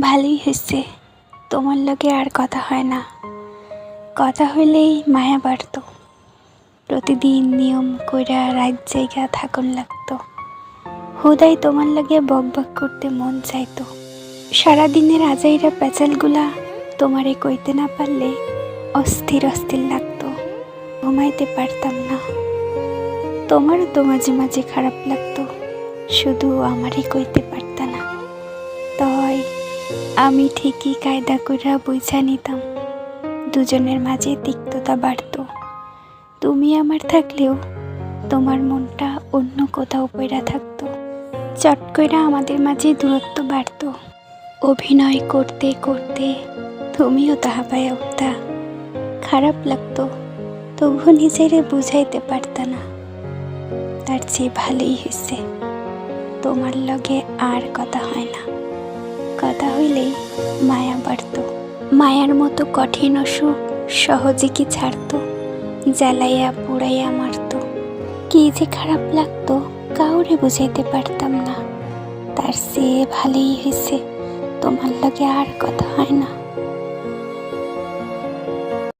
ভালোই হয়েছে। তোমার লগে আর কথা হয় না। কথা হইলেই মায়া বাড়তো। প্রতিদিন নিয়ম কইরা রাত জায়গা থাকুন লাগতো। হুদাই তোমার লাগে বক বক করতে মন চাইতো। সারাদিনের আজাইরা প্যাচালগুলা তোমারে কইতে না পারলে অস্থির অস্থির লাগতো। ঘুমাইতে পারতাম না। তোমারও তো মাঝে মাঝে খারাপ লাগতো। শুধু আমারই কইতে আমি ঠিকই কায়দা কইরা বুঝা নিতাম। দুজনের মাঝে তিক্ততা বাড়তো। তুমি আমার থাকলেও তোমার মনটা অন্য কোথাও পইরা থাকতো। চট কইরা আমাদের মাঝে দূরত্ব বাড়তো। অভিনয় করতে করতে তুমিও তাহা পায় উঠতা। খারাপ লাগতো তবু নিজেরে বুঝাইতে পারতা না। তার চেয়ে ভালোই হয়েছে তোমার লগে আর কথা হয় না। হইলেই মায়া বাড়ত। মায়ার মতো কঠিন অসুখ সহজে কি ছাড়ত? জ্বালাইয়া পোড়াইয়া মারত। কি যে খারাপ লাগতো কাউরে বুঝাইতে পারতাম না। তার সে ভালোই হয়েছে তোমার লগে আর কথা হয় না।